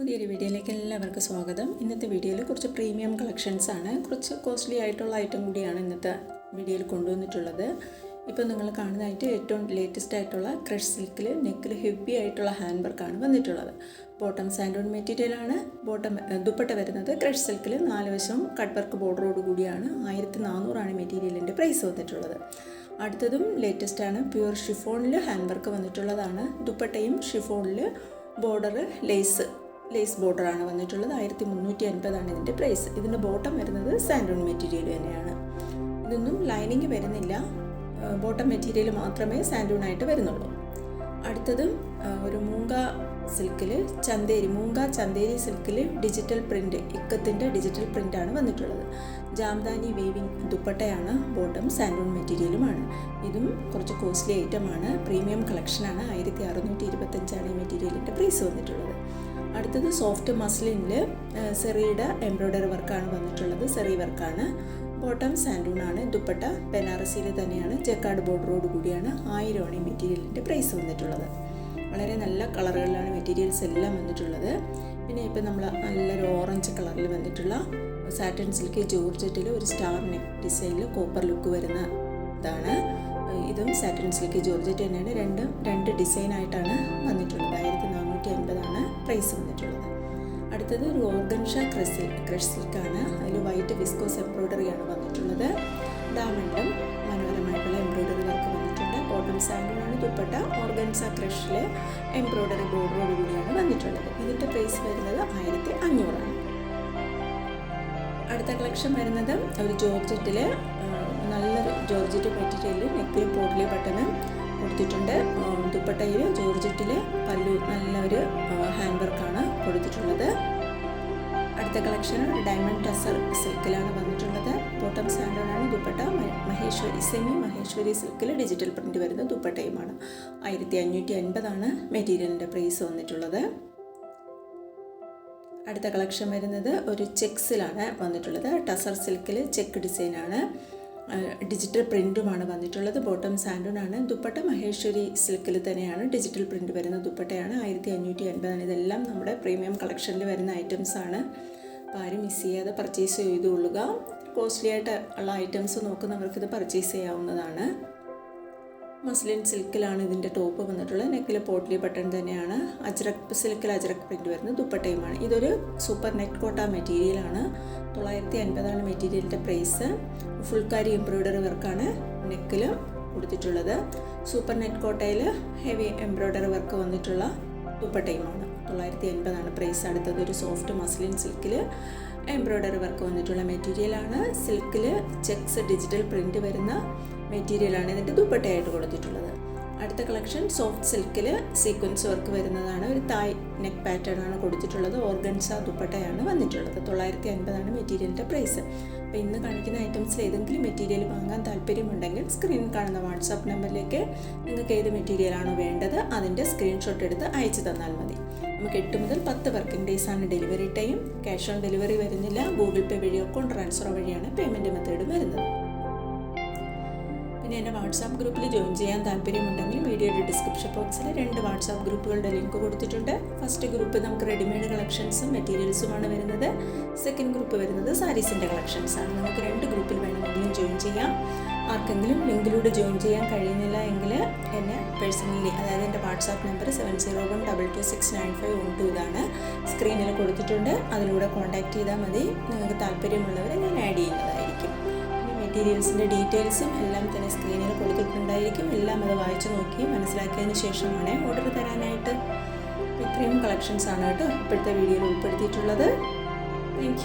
പുതിയൊരു വീഡിയോയിലേക്ക് എല്ലാവർക്കും സ്വാഗതം. ഇന്നത്തെ വീഡിയോയിൽ കുറച്ച് പ്രീമിയം കളക്ഷൻസ് ആണ്. കുറച്ച് കോസ്റ്റ്ലി ആയിട്ടുള്ള ഐറ്റം കൂടിയാണ് ഇന്നത്തെ വീഡിയോയിൽ കൊണ്ടുവന്നിട്ടുള്ളത്. ഇപ്പോൾ നിങ്ങൾ കാണുന്നതായിട്ട് ഏറ്റവും ലേറ്റസ്റ്റ് ആയിട്ടുള്ള ക്രഷ് സിൽക്കിൽ നെക്കിൽ ഹെവി ആയിട്ടുള്ള ഹാൻഡ് വർക്കാണ് വന്നിട്ടുള്ളത്. ബോട്ടം സാൻഡോൺ മെറ്റീരിയലാണ് ബോട്ടം ദുപ്പട്ട വരുന്നത് ക്രഷ് സിൽക്കിൽ നാല് വശം കട്ട് വർക്ക് ബോർഡറോട് കൂടിയാണ്. ആയിരത്തി നാനൂറാണ് മെറ്റീരിയലിന്റെ പ്രൈസ് വന്നിട്ടുള്ളത്. അടുത്തതും ലേറ്റസ്റ്റ് ആണ്. പ്യുവർ ഷിഫോണിൽ ഹാൻഡ് വർക്ക് വന്നിട്ടുള്ളതാണ്. ദുപ്പട്ടയും ഷിഫോണിൽ ബോർഡർ ലേസ്. ലേസ് ബോർഡറാണ് വന്നിട്ടുള്ളത്. ആയിരത്തി മുന്നൂറ്റി അൻപതാണ് ഇതിന്റെ പ്രൈസ് ഇതിന്റെ ബോട്ടം വരുന്നത് സാൻഡോൺ മെറ്റീരിയൽ തന്നെയാണ്. ഇതൊന്നും ലൈനിങ് വരുന്നില്ല. ബോട്ടം മെറ്റീരിയൽ മാത്രമേ സാൻഡൂണായിട്ട് വരുന്നുള്ളൂ. അടുത്തതും ഒരു മൂങ്ക സിൽക്കിൽ ചന്തേരി മൂങ്ക ചന്തേരി സിൽക്കിൽ ഡിജിറ്റൽ പ്രിന്റ് ഇക്കത്തിന്റെ ഡിജിറ്റൽ പ്രിന്റാണ് വന്നിട്ടുള്ളത്. ജാംദാനി വീവിങ് ദുപ്പട്ടയാണ് ബോട്ടം സാൻഡൂൺ മെറ്റീരിയലുമാണ് ഇതും കുറച്ച് കോസ്റ്റ്ലി ഐറ്റമാണ് പ്രീമിയം കളക്ഷനാണ് ആയിരത്തി അറുന്നൂറ്റി ഇരുപത്തഞ്ചാണ് ഈ മെറ്റീരിയലിന്റെ പ്രൈസ് വന്നിട്ടുള്ളത്. അടുത്തത് സോഫ്റ്റ് മസ്ലിനിൽ സെറിയുടെ എംബ്രോയ്ഡറി വർക്കാണ് വന്നിട്ടുള്ളത്. സെറി വർക്കാണ് ബോട്ടം ആണ്. ദുപ്പട്ട ബനാറസിയിൽ തന്നെയാണ്. ജക്കാർഡ് ബോർഡറോട് കൂടിയാണ് ആയിരമാണ് ഈ മെറ്റീരിയലിന്റെ പ്രൈസ് വന്നിട്ടുള്ളത്. വളരെ നല്ല കളറുകളിലാണ് മെറ്റീരിയൽസ് എല്ലാം വന്നിട്ടുള്ളത്. പിന്നെ ഇപ്പം നമ്മൾ നല്ലൊരു ഓറഞ്ച് കളറിൽ വന്നിട്ടുള്ള സാറ്റൻ സിൽക്ക് ജോർജറ്റിൽ ഒരു സ്റ്റാർ നെക്ക് ഡിസൈനിൽ കോപ്പർ ലുക്ക് വരുന്ന ഇതാണ്. ഇതും സാറ്റൻ സിൽക്ക് ജോർജറ്റ് തന്നെയാണ്. രണ്ടും രണ്ട് ഡിസൈനായിട്ടാണ് വന്നിട്ടുള്ളത്. ആയിരത്തി നാനൂറ്റി അൻപതാണ് പ്രൈസ് വന്നിട്ടുള്ളത്. അടുത്തത് ഒരു ഓർഗൻഷ ക്രഷ് സിൽക്ക് ക്രഷ് സിൽക്കാണ് അതിൽ വൈറ്റ് വിസ്കോസ് എംബ്രോയ്ഡറിയാണ് വന്നിട്ടുള്ളത്. ഡയമണ്ടും ദുപ്പട്ട ഓർഗൻസ ക്രഷിൽ എംബ്രോയ്ഡറി ബോർഡറോട് കൂടിയാണ് വന്നിട്ടുള്ളത്. ഇതിന്റെ പ്രൈസ് വരുന്നത് ആയിരത്തി അഞ്ഞൂറാണ്. അടുത്ത കളക്ഷൻ വരുന്നത് ഒരു ജോർജറ്റിൽ നല്ലൊരു ജോർജറ്റ് മെറ്റീരിയലിൽ നെക്കിൽ പോട്ടിൽ ബട്ടണ് കൊടുത്തിട്ടുണ്ട്. ദുപ്പട്ടയിൽ ജോർജറ്റിൽ പല്ലു നല്ലൊരു ഹാൻഡ് വർക്കാണ് കൊടുത്തിട്ടുള്ളത്. അടുത്ത കളക്ഷൻ ഒരു ഡയമണ്ട് ടസർ സിൽക്കിലാണ് വന്നിട്ടുള്ളത്. ബോട്ടം സാൻഡോണാണ് ദുപ്പട്ട. മഹേശ്വരി സെമി മഹേശ്വരി സിൽക്കിൽ ഡിജിറ്റൽ പ്രിന്റ് വരുന്ന ദുപ്പട്ടയുമാണ്. ആയിരത്തി അഞ്ഞൂറ്റി അൻപതാണ് മെറ്റീരിയലിന്റെ പ്രൈസ് വന്നിട്ടുള്ളത്. അടുത്ത കളക്ഷൻ വരുന്നത് ഒരു ചെക്സിലാണ് വന്നിട്ടുള്ളത്. ടസർ സിൽക്കിൽ ചെക്ക് ഡിസൈനാണ്. ഡിജിറ്റൽ പ്രിന്റുമാണ് വന്നിട്ടുള്ളത്. ബോട്ടം സാൻഡൂണാണ്. ദുപ്പട്ട മഹേശ്വരി സിൽക്കിൽ തന്നെയാണ് ഡിജിറ്റൽ പ്രിന്റ് വരുന്ന ദുപ്പട്ടയാണ്. ആയിരത്തി അഞ്ഞൂറ്റി അൻപതാണ് ഇതെല്ലാം നമ്മുടെ പ്രീമിയം കളക്ഷനിൽ വരുന്ന ഐറ്റംസാണ്. അപ്പോൾ ആരും മിസ് ചെയ്യാതെ പർച്ചേസ് ചെയ്തുകൊള്ളുക. കോസ്റ്റ്ലി ആയിട്ട് ഉള്ള ഐറ്റംസ് നോക്കുന്നവർക്ക് ഇത് പർച്ചേസ് ചെയ്യാവുന്നതാണ്. മസ്ലിൻ സിൽക്കിലാണ് ഇതിന്റെ ടോപ്പ് വന്നിട്ടുള്ളത്. നെക്കിൽ പോട്ട്ലി ബട്ടൺ തന്നെയാണ്. അജ്രക് സിൽക്കിൽ അജ്രക് പ്രിന്റ് വരുന്ന ദുപ്പട്ടയുമാണ്. ഇതൊരു സൂപ്പർ നെറ്റ് കോട്ട മെറ്റീരിയലാണ് തൊള്ളായിരത്തി അൻപതാണ് മെറ്റീരിയലിന്റെ പ്രൈസ് ഫുൾ കാരി എംബ്രോയ്ഡറി വർക്കാണ് നെക്കിൽ കൊടുത്തിട്ടുള്ളത്. സൂപ്പർ നെറ്റ് കോട്ടയിൽ ഹെവി എംബ്രോയ്ഡറി വർക്ക് വന്നിട്ടുള്ള ദുപ്പട്ടയുമാണ് തൊള്ളായിരത്തി എൺപതാണ് പ്രൈസ് അടുത്തത്. ഒരു സോഫ്റ്റ് മസ്ലിൻ സിൽക്കിൽ എംബ്രോയ്ഡറി വർക്ക് വന്നിട്ടുള്ള മെറ്റീരിയലാണ് സിൽക്കിൽ ചെക്സ് ഡിജിറ്റൽ പ്രിന്റ് വരുന്ന മെറ്റീരിയലാണ് ഇതിന്റെ ദുപ്പട്ടയായിട്ട് കൊടുത്തിട്ടുള്ളത്. അടുത്ത കളക്ഷൻ സോഫ്റ്റ് സിൽക്കിൽ സീക്വൻസ് വർക്ക് വരുന്നതാണ്. ഒരു തായ് നെക്ക് പാറ്റേൺ ആണ് കൊടുത്തിട്ടുള്ളത്. ഓർഗൻസ ദുപ്പട്ടയാണ് വന്നിട്ടുള്ളത്. തൊള്ളായിരത്തി അൻപതാണ് മെറ്റീരിയലിന്റെ പ്രൈസ് അപ്പോൾ ഇന്ന് കാണിക്കുന്ന ഐറ്റംസിൽ ഏതെങ്കിലും മെറ്റീരിയൽ വാങ്ങാൻ താല്പര്യമുണ്ടെങ്കിൽ സ്ക്രീൻ കാണുന്ന വാട്സാപ്പ് നമ്പറിലേക്ക് നിങ്ങൾക്ക് ഏത് മെറ്റീരിയലാണോ വേണ്ടത് അതിന്റെ സ്ക്രീൻഷോട്ട് എടുത്ത് അയച്ചു തന്നാൽ മതി. നമുക്ക് എട്ട് മുതൽ പത്ത് വർക്കിംഗ് ഡേയ്സ് ആണ് delivery time cash on delivery വരുന്നില്ല. ഗൂഗിൾ പേ വഴിയോ അക്കൗണ്ട് ട്രാൻസ്ഫർ വഴിയാണ് പേയ്മെന്റ് മെത്തേഡ് വരുന്നത്. പിന്നെ എന്റെ വാട്സാപ്പ് ഗ്രൂപ്പിൽ ജോയിൻ ചെയ്യാൻ താല്പര്യമുണ്ടെങ്കിൽ വീഡിയോയുടെ ഡിസ്ക്രിപ്ഷൻ ബോക്സിൽ രണ്ട് വാട്സാപ്പ് ഗ്രൂപ്പുകളുടെ ലിങ്ക് കൊടുത്തിട്ടുണ്ട്. ഫസ്റ്റ് ഗ്രൂപ്പ് നമുക്ക് റെഡിമെയ്ഡ് കളക്ഷൻസും മെറ്റീരിയൽസുമാണ് വരുന്നത്. സെക്കൻഡ് ഗ്രൂപ്പ് വരുന്നത് സാരീസിന്റെ കളക്ഷൻസാണ്. നമുക്ക് രണ്ട് ഗ്രൂപ്പിൽ വേണമെങ്കിലും ജോയിൻ ചെയ്യാം. ആർക്കെങ്കിലും ലിങ്കിലൂടെ ജോയിൻ ചെയ്യാൻ കഴിയുന്നില്ല എങ്കിൽ എന്നെ പേഴ്സണലി അതായത് എന്റെ WhatsApp number seven zero one double two six nine five one two ഇതാണ് സ്ക്രീനിൽ കൊടുത്തിട്ടുണ്ട്. അതിലൂടെ കോൺടാക്റ്റ് ചെയ്താൽ മതി. നിങ്ങൾക്ക് താല്പര്യമുള്ളവരെ ഞാൻ ആഡ് പിന്നെ മെറ്റീരിയൽസിന്റെ ഡീറ്റെയിൽസും എല്ലാം തന്നെ സ്ക്രീനിൽ കൊടുത്തിട്ടുണ്ടായിരിക്കും. എല്ലാം അത് വായിച്ചു നോക്കി മനസ്സിലാക്കിയതിന് ശേഷമാണ് ഓർഡർ തരാനായിട്ട്. ഇത്രയും കളക്ഷൻസ് ആണ് കേട്ടോ ഇപ്പോഴത്തെ വീഡിയോയിൽ ഉൾപ്പെടുത്തിയിട്ടുള്ളത്. താങ്ക്